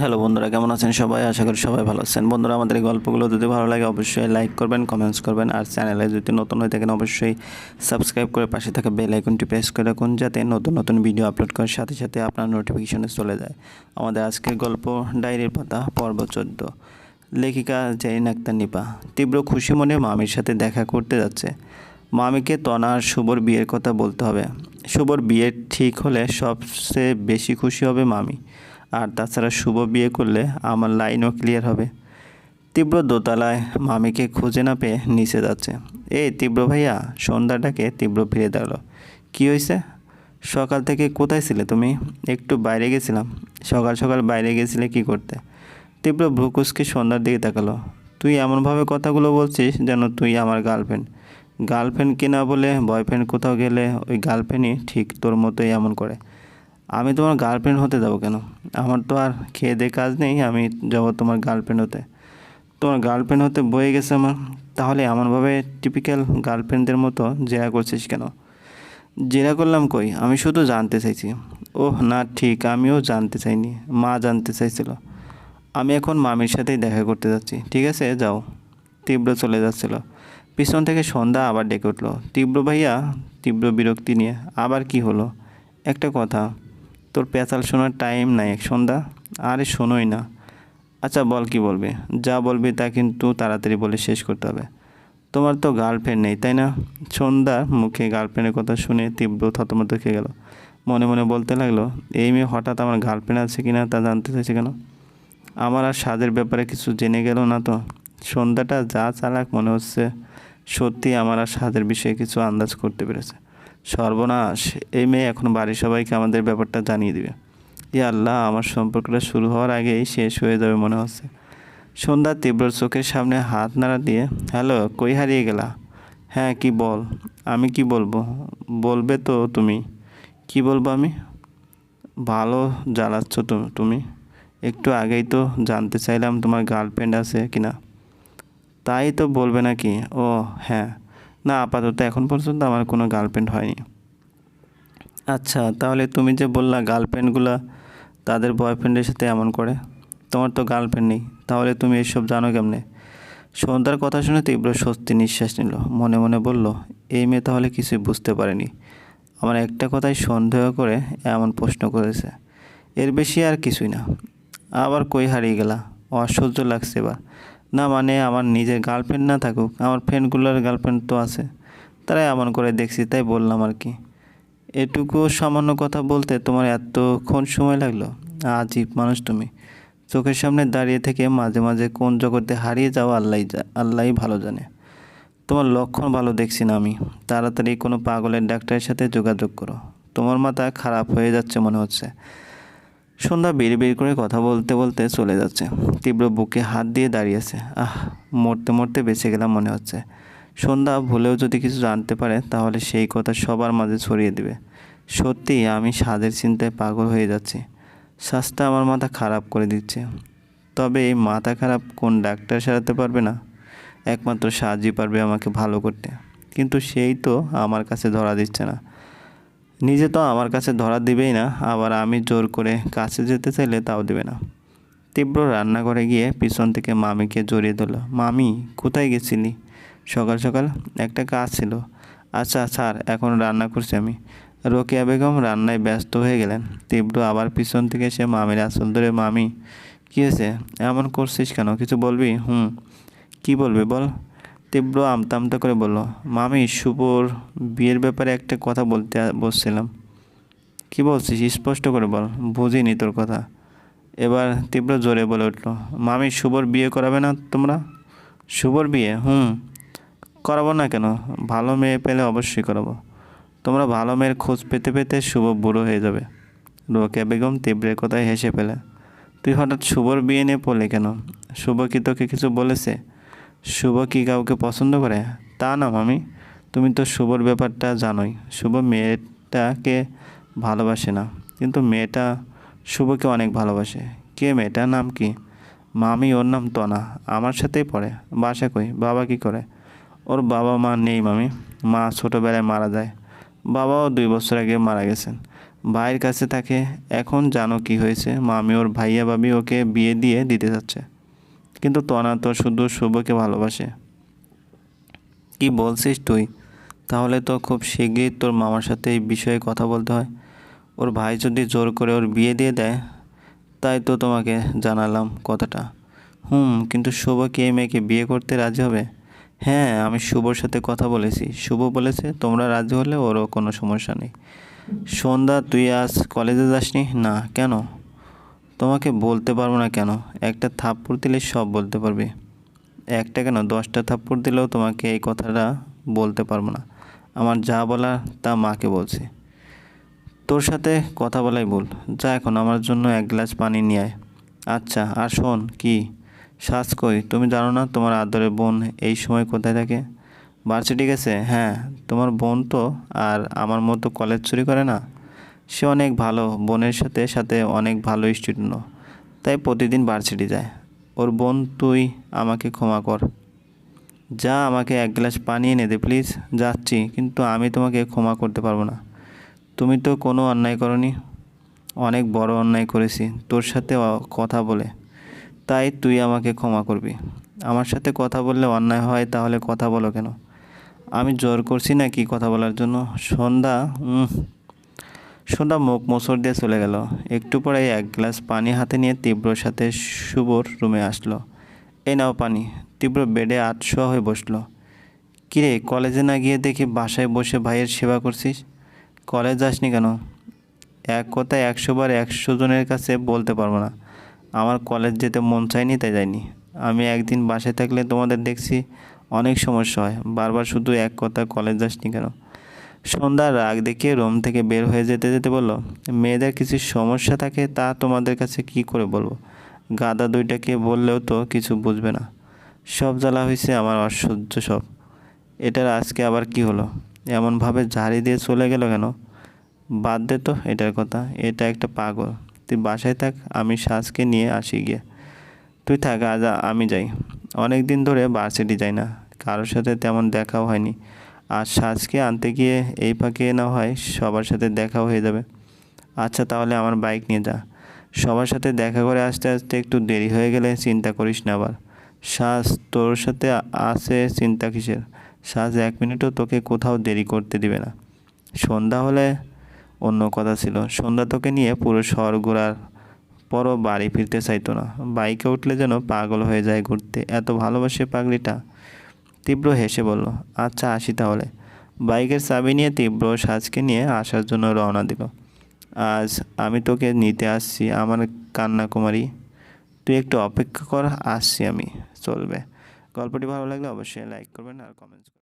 Hello বন্ধুরা, কেমন আছেন সবাই? আশা করি সবাই ভালো আছেন। বন্ধুরা, আমাদের এই গল্পগুলো যদি ভালো লাগে অবশ্যই লাইক করবেন কমেন্টস করবেন, আর চ্যানেলে যদি নতুন হয়ে থাকেন অবশ্যই সাবস্ক্রাইব করে পাশে থাকা বেল আইকনটি প্রেস করে রাখুন, যাতে নতুন নতুন ভিডিও আপলোড করার সাথে সাথে আপনার নোটিফিকেশনে চলে যায়। আমাদের আজকের গল্প, ডায়েরির পাতা, পর্ব চোদ্দ। লেখিকা জেরিন আক্তার নিপা তীব্র খুশি মনে মামির সাথে দেখা করতে যাচ্ছে। মামিকে তনা আর শুভর বিয়ের কথা বলতে হবে। শুভর বিয়ে ঠিক হলে সবচেয়ে বেশি খুশি হবে মামি। আর তাছাড়া শুভ বিয়ে করলে আমার লাইনও ক্লিয়ার হবে। তীব্র দোতলায় মামিকে খুঁজে না পেয়ে নিচে যাচ্ছে। এই তীব্র ভাইয়া সন্ধ্যাটাকে তীব্র ফিরে দাঁড়াল। কী হয়েছে সকাল থেকে কোথায় ছিলে তুমি? একটু বাইরে গেছিলাম। সকাল সকাল বাইরে গেছিলে কি করতে? তীব্র ভ্রুকুসকে সন্ধ্যার দিকে তাকালো। তুই এমনভাবে কথাগুলো বলছিস যেন তুই আমার গার্লফ্রেন্ড। গার্লফ্রেন্ড কিনা বলে বয়ফ্রেন্ড কোথাও গেলে ওই গার্লফ্রেন্ডই ঠিক তোর মতোই এমন করে। আমি তোমার গার্লফ্রেন্ড হতে যাব কেন? আমার তো আর খেয়ে দিয়ে কাজ নেই, আমি যাব তোমার গার্লফ্রেন্ড হতে। তোমার গার্লফ্রেন্ড হতে বয়ে গেছে আমার। তাহলে এমনভাবে টিপিক্যাল গার্লফ্রেন্ডদের মতো জেরা করছিস কেন? জেরা করলাম কই? আমি শুধু জানতে চাইছি। ওহ, না, ঠিক, আমিও জানতে চাইনি। মা জানতে চাইছিল। আমি এখন মামির সাথেই দেখা করতে যাচ্ছি। ঠিক আছে, যাও। তীব্র চলে যাচ্ছিল। পিছন থেকে সন্ধ্যা আবার ডেকে উঠল। তীব্র ভাইয়া, তীব্র বিরক্তি নিয়ে, আবার কি হলো? একটা কথা। তোর পেঁচাল শোনার টাইম নাই এক সন্ধ্যা। আরে শোনোই না। আচ্ছা বল কি বলবি? যা বলবি তা কিন্তু তাড়াতাড়ি বলে শেষ করতে হবে। তোমার তো গার্লফ্রেন্ড নেই, তাই না? সন্ধ্যার মুখে গার্লফ্রেন্ডের কথা শুনে তীব্র থতমত খেয়ে গেল। মনে মনে বলতে লাগল, এই মেয়ে হঠাৎ আমার গার্লফ্রেন্ড আছে কিনা তা জানতে চাইছে কেন? আমার আর স্বাদের ব্যাপারে কিছু জেনে গেল না তো। সন্ধ্যাটা যা চালাক মনে হচ্ছে, সত্যি আমার আর স্বাদের বিষয়ে কিছু আন্দাজ করতে পেরেছে। সর্বনাশ। এই মেয়ে এখন বাড়ির সবাইকে আমাদের ব্যাপারটা জানিয়ে দিবে। ই আল্লাহ, আমার সম্পর্কটা শুরু হওয়ার আগেই শেষ হয়ে যাবে মনে হচ্ছে। সন্ধ্যা তীব্র চোখের সামনে হাত নাড়া দিয়ে, হ্যালো, কই হারিয়ে গেলা? হ্যাঁ কি বল? আমি কি বলব? বলবে তো তুমি। কি বলব আমি? ভালো জ্বালাচ্ছ তুমি। একটু আগেই তো জানতে চাইলাম তোমার গার্লফ্রেন্ড আছে কিনা? তাই তো বলবে নাকি? ও হ্যাঁ। না, আপাতত এখন পর্যন্ত আমার কোনো গার্লফ্রেন্ড হয়নি। আচ্ছা তাহলে তুমি যে বললা গার্লফ্রেন্ডগুলো তাদের বয়ফ্রেন্ডের সাথে এমন করে, তোমার তো গার্লফ্রেন্ড নেই, তাহলে তুমি এসব জানো কেমনে? সন্ধ্যার কথা শুনে তীব্র স্বস্তি নিঃশ্বাস নিল, মনে মনে বলল, এই মেয়ে তাহলে কিছুই বুঝতে পারেনি। আমার একটা কথাই সন্দেহ করে এমন প্রশ্ন করেছে, এর বেশি আর কিছুই না। আবার কই হারিয়ে গেলা, অসহ্য লাগছে এবার না মানে আমার নিজের গার্লফ্রেন্ড না থাকুক, আমার ফ্রেন্ডগুলোর গার্লফ্রেন্ড তো আছে। তারাই এমন করে দেখছি, তাই বললাম আর কি। এটুকু সামান্য কথা বলতে তোমার এতক্ষণ সময় লাগল? আজীব মানুষ তুমি। চোখের সামনে দাঁড়িয়ে থেকে মাঝে মাঝে কোন জগতে হারিয়ে যাও আল্লাহ আল্লাহই ভালো জানে। তোমার লক্ষণ ভালো দেখছি না আমি। তাড়াতাড়ি কোনো পাগলের ডাক্তারের সাথে যোগাযোগ করো। তোমার মাথা খারাপ হয়ে যাচ্ছে মনে হচ্ছে। সন্ধ্যা বিড় বের করে কথা বলতে বলতে চলে যাচ্ছে। তীব্র বুকে হাত দিয়ে দাঁড়িয়েছে আহ, মরতে মরতে বেঁচে গেলাম মনে হচ্ছে। সন্ধ্যা ভুলেও যদি কিছু জানতে পারে, তাহলে সেই কথা সবার মাঝে ছড়িয়ে দেবে। সত্যি, আমি স্বাদের চিন্তায় পাগল হয়ে যাচ্ছি। স্বাস্থ্য আমার মাথা খারাপ করে দিচ্ছে। তবে এই মাথা খারাপ কোন ডাক্তার সারাতে পারবে না? একমাত্র সাহায্যই পারবে আমাকে ভালো করতে। কিন্তু সেই তো আমার কাছে ধরা দিচ্ছে না। নিজে তো আমার কাছে ধরা দিবেই না, আবার আমি জোর করে কাছে যেতে চাইলে তাও দেবে না। তীব্র রান্নাঘরে গিয়ে পিছন থেকে মামিকে জড়িয়ে ধরলো, মামি, কোথায় গেছিলি? সকাল সকাল একটা কাজ ছিল। আচ্ছা স্যার, এখন রান্না করছি আমি। রোকেয়া বেগম রান্নায় ব্যস্ত হয়ে গেলেন। তীব্র আবার পিছন থেকে সে মামির আসল ধরে, মামি, কী হয়েছে? এমন করছিস কেন? কিছু বলবি? হুম, কি বলবি বল? তীব্র আমতা আমতা করে বলল, মামি শুভর বিয়ের ব্যাপারে একটা কথা বলতে বসছিলাম। কি বলছিস? স্পষ্ট করে বল, বুঝিনি তোর কথা। এবার তীব্র জোরে বলে উঠল, মামি শুভর বিয়ে করাবে না তোমরা? শুভর বিয়ে? হুম। করাবো না কেন? ভালো মেয়ে পেলে অবশ্যই করাবো। তোমরা ভালো মেয়ের খোঁজ পেতে পেতে শুভ বুড়ো হয়ে যাবে। রোকেয়া বেগম তীব্রের কথায় হেসে ফেলে, তুই হঠাৎ শুভর বিয়ে নিয়ে পড়লি কেন? শুভ কি তোকে কিছু বলেছে? শুভ কি কাউকে পছন্দ করে? তা না, মামি। তুমি তো শুভর ব্যাপারটা জানোই। শুভ মেয়েটাকে ভালোবাসে না। কিন্তু মেয়েটা শুভকে অনেক ভালোবাসে। কে মেয়েটার নাম কি? মামি, ওর নাম তনা। আমার সাথেই পড়ে। বাসা কই? বাবা কি করে? ওর বাবা মা নেই, মামি। মা ছোটোবেলায় মারা যায়। বাবাও দুই বছর আগে মারা গেছেন। ভাইয়ের কাছে থাকে, এখন জানো কি হয়েছে? মামি ওর ভাইয়া ভাবি ওকে বিয়ে দিয়ে দিতে যাচ্ছে। কিন্তু তনা তো শুধু শুভকে ভালোবাসে। কি বলছিস তুই? তাহলে তো খুব শিগগিরই তোর মামার সাথে এই বিষয়ে কথা বলতে হয়। ওর ভাই যদি জোর করে ওর বিয়ে দিয়ে দেয়, তাই তো তোমাকে জানালাম কথাটা। হুম, কিন্তু শুভ কি এই মেয়েকে বিয়ে করতে রাজি হবে? হ্যাঁ আমি শুভর সাথে কথা বলেছি। শুভ বলেছে, তোমরা রাজি হলে ওরও কোনো সমস্যা নেই। সন্ধ্যা, তুই আজ কলেজে যাসনি? না, কেন? তোমাকে বলতে পারব না কেন? একটা থাপ্পড় দিলে সব বলতে পারবে। একটা কেন? দশটা থাপ্পড় দিলেও তোমাকে এই কথাটা বলতে পারব না। আমার যা বলার তা মাকে বলছি। তোর সাথে কথা বলাই ভুল। যা এখন আমার জন্য এক গ্লাস পানি নিয়ে আয়। আচ্ছা আর শোন, কি? শ্বাস কই, তুমি জানো না তোমার আদরের বোন এই সময় কোথায় থাকে? ভার্সিটি গেছে? হ্যাঁ তোমার বোন তো আর আমার মতো কলেজ চুরি করে না? সে অনেক ভালো বোনের সাথে সাথে অনেক ভালো স্টুডেন্টও তাই প্রতিদিন ভার্সিটি যায়। ওর বোন, তুই আমাকে ক্ষমা কর। যা আমাকে এক গ্লাস পানি এনে দে প্লিজ যাচ্ছি, কিন্তু আমি তোমাকে ক্ষমা করতে পারব না। তুমি তো কোনো অন্যায় করনি। অনেক বড় অন্যায় করেছি, তোর সাথে কথা বলে। তাই তুই আমাকে ক্ষমা করবি। আমার সাথে কথা বললে অন্যায় হয়, তাহলে কথা বলো কেন? আমি জোর করছি না কি কথা বলার জন্য? সন্ধ্যা সন্ধ্যা মুখ মোসর দিয়ে চলে গেল। একটু পরে এক গ্লাস পানি হাতে নিয়ে তীব্রর সাথে শুভর রুমে আসলো। এই নাও পানি। তীব্র বেডে আটশোয়া হয়ে বসল। কিরে কলেজে না গিয়ে দেখি বাসায় বসে ভাইয়ের সেবা করছিস? কলেজ যাসনি কেন? এক কথায় একশো বার একশো জনের কাছে বলতে পারব না। আমার কলেজ যেতে মন চায়নি, তাই যাইনি আমি একদিন বাসায় থাকলে তোমাদের দেখছি অনেক সমস্যা হয়। বারবার শুধু এক কথা, কলেজ যাসনি কেন? সন্ধ্যার রাগ দেখিয়ে রুম থেকে বের হয়ে যেতে যেতে বলল, মেয়েদের কিছু সমস্যা থাকে তা তোমাদের কাছে কি করে বলব? গাদা দুইটাকে বললেও তো কিছু বুঝবে না। সব জ্বালা হয়েছে আমার অসহ্য সব। এটার আজকে আবার কি হলো? এমনভাবে ঝাড়ি দিয়ে চলে গেল কেন? বাদ দে তো এটার কথা, এটা একটা পাগল। তুই বাসায় থাক, আমি শ্বাসকে নিয়ে আসি গিয়ে। তুই থাক, আজ আমি যাই। অনেক দিন ধরে ভার্সিটি যাই না। কারোর সাথে তেমন দেখাও হয়নি। আর শ্বাসকে আনতে গিয়ে এই ফাঁকে না হয় সবার সাথে দেখাও হয়ে যাবে। আচ্ছা তাহলে আমার বাইক নিয়ে যা। সবার সাথে দেখা করে আসতে আসতে একটু দেরি হয়ে গেলে চিন্তা করিস না আবার। শ্বাস তোর সাথে আসে চিন্তা কিসের? শ্বাস এক মিনিটও তোকে কোথাও দেরি করতে দিবে না। সন্ধ্যা হলে অন্য কথা ছিল। সন্ধ্যা তোকে নিয়ে পুরো শহর ঘোরার পরও বাড়ি ফিরতে চাইতো না। বাইকে উঠলে যেন পাগল হয়ে যায় ঘুরতে। এত ভালোবাসে পাগলিটা। তীব্র হেসে বলল আচ্ছা আসি তাহলে। বাইকের চাবি নিয়ে তীব্র সাজকে নিয়ে আসার জন্য রওনা দিল। আজ আমি তোকে নিতে আসছি, আমার কান্নাকুমারী। তুই একটু অপেক্ষা কর, আসছি আমি। চলবে। গল্পটি ভালো লাগলে অবশ্যই লাইক করবেন আর কমেন্টস